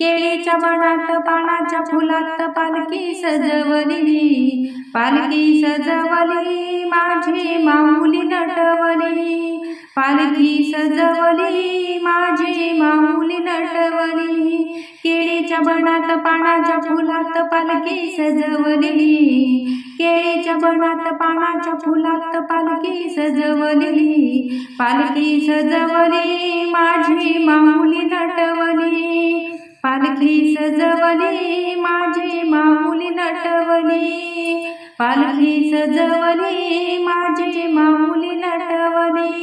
केळीच्या बनात पानाच्या फुलात पालखी सजवली. पालखी सजवली पालखी सजवली माझी माऊली नटवली. पालखी सजवली माझी माऊली नटवली. केळीच्या बनात पानाच्या फुलात पालखी सजवली. केळीच्या बनात पानाच्या फुलात पालखी सजवली. पालखी सजवली माझी माऊली नटवली. पालखी सजवली माझी माऊली नटवली. पालखी सजवली माझी माऊली नटवली.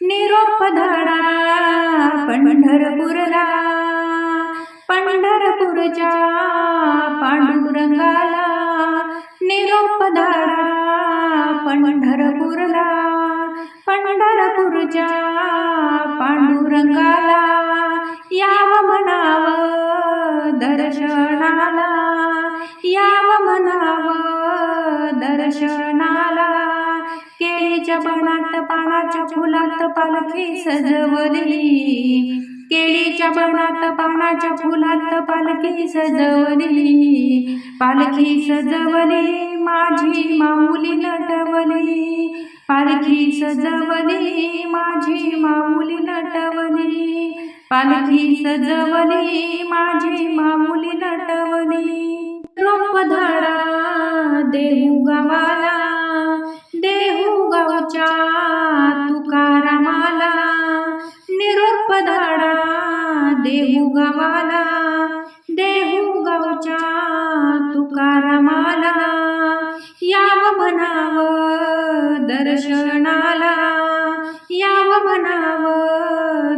निरोप धडा पंढरपूरला. पंढरपूरच्या पांडुरंगाला. निरोप धाडा पंढरपूरला. पंढरपूरच्या पांडुरंगाला. याव दर्शनाला केळीच्या बनात पानाच्या फुलात पालखी सजवली. केळीच्या बनात पानाच्या फुलात पालखी सजवली. पालखी सजवली माझी माऊली नटवली. पालखी सजवली माझी माऊली नटवली. पालखी सजवली माझी माऊली नटवली. रोप देहू गावाला देहू गावच्या तुकारामाला निरोप धाडा देहू गावाला देहू गावच्या तुकारामाला. याव म्हणाव दर्शनाला याव म्हणाव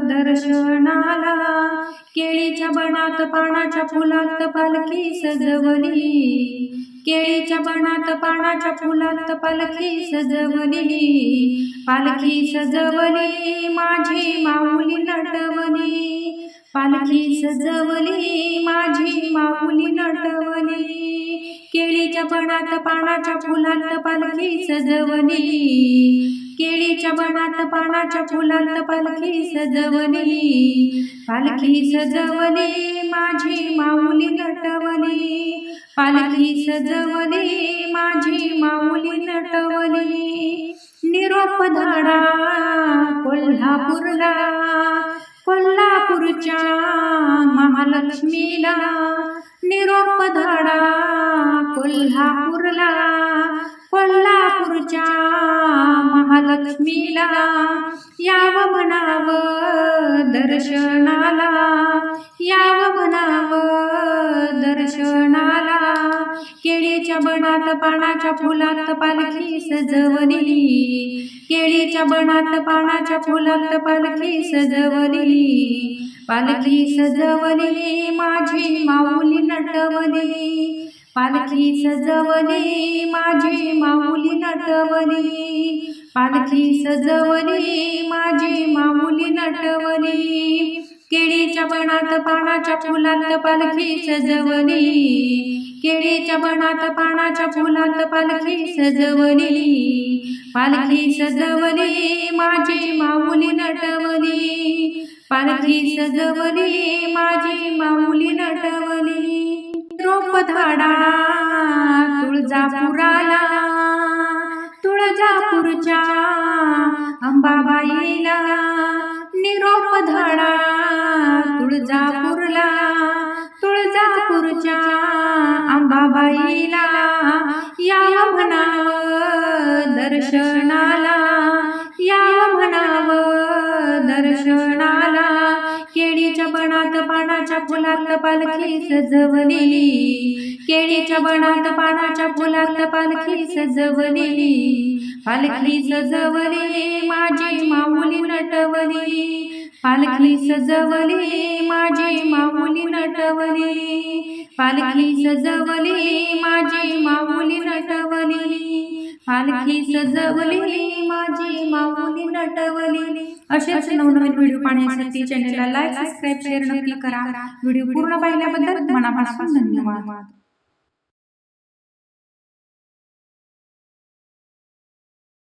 दर्शनाला. केळीच्या बनात पानाच्या फुलात पालखी सजवली. केळीच्या बनात पानाच्या फुलात पालखी सजवली. पालखी सजवली माझी माऊली नटवली. पालखी सजवली माझी माऊली नटवली. केळीच्या बनात पानाच्या फुलात पालखी सजवली. केळीच्या बनात पानाच्या फुलात पालखी सजवली. पालखी सजवली माझी माऊली नटवली. पालखी सजवली माझी माऊली नटवली. निरोप धाडा कोल्हापूरला. कोल्हापूरच्या महालक्ष्मीला. निरोप धाडा कोल्हापूरला. कोल्हापूरच्या महालक्ष्मीला याव म्हणाव दर्शनाला. याव म्हणाव दर्शनाला. केळीच्या बनात पानाच्या फुलात पालखी सजवली केळीच्या बनात पानाच्या फुलात पालखी सजवली पालखी सजवली माझी माऊली नटवली. पालखी सजवली माझी माऊली नटवली पालखी सजवली माझी माऊली नटवली केळीच्या बनात पानाच्या फुलात पालखी सजवली केळीच्या बनात पानाच्या फुलात पालखी सजवली पालखी सजवली माझी माऊली नटवली पालखी सजवली माझी माऊली नटवली रोप धाडा तुळजापुराला तुळजापूरच्या अंबाबाईला निरोप धाडा तुळजापूरला तुळजापूरच्या अंबाबाईला या म्हणाव दर्शनाला बनात पानाच्या फुलात पालखी सजवली केळीच्या बनात पानाच्या फुलात पालखी सजवली पालखी सजवली माझी माऊली नटवली. पालखी सजवली माझी माऊली नटवली. पालखी सजवली माझी पालखी सजवली माझी माऊली नटवली. असेच नवनवीन व्हिडिओ पाहण्यासाठी चॅनलला लाईक सबस्क्राईब शेअर नक्की करा. व्हिडिओ पूर्ण पाहिल्याबद्दल मनापासून धन्यवाद.